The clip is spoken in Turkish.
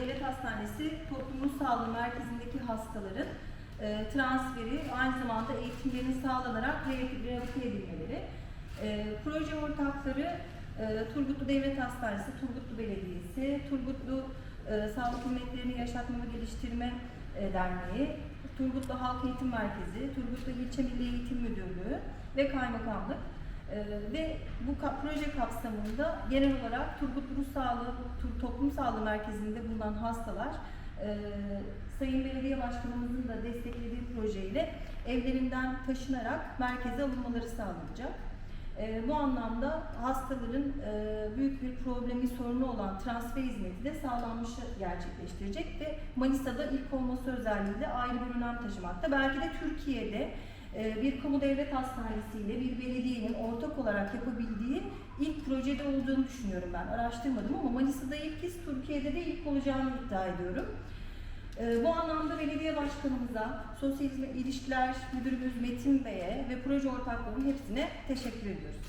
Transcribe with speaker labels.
Speaker 1: Hastanesi Toplumun Sağlığı Merkezi'ndeki hastaların e, transferi aynı zamanda eğitimlerinin sağlanarak re- rehabilite edilmeleri. E, proje ortakları e, Turgutlu Devlet Hastanesi, Turgutlu Belediyesi, Turgutlu e, Sağlık Hizmetlerini Yaşatma ve Geliştirme e, Derneği, Turgutlu Halk Eğitim Merkezi, Turgutlu İlçe Milli Eğitim Müdürlüğü ve Kaymakamlık. Ee, ve bu proje kapsamında genel olarak Turgut Ruh Sağlığı, Toplum Sağlığı Merkezi'nde bulunan hastalar e, Sayın Belediye Başkanımızın da desteklediği projeyle evlerinden taşınarak merkeze alınmaları sağlanacak. E, bu anlamda hastaların e, büyük bir problemi, sorunu olan transfer hizmeti de sağlanmışı gerçekleştirecek ve Manisa'da ilk olması özelliğiyle ayrı bir önem taşımakta. Belki de Türkiye'de bir kamu devlet hastanesiyle bir belediyenin ortak olarak yapabildiği ilk projede olduğunu düşünüyorum ben. Araştırmadım ama Manisa'da ilk kez Türkiye'de de ilk olacağını iddia ediyorum. E, Bu anlamda belediye başkanımıza, sosyal ilişkiler müdürümüz Metin Bey'e ve proje ortaklarının hepsine teşekkür ediyoruz.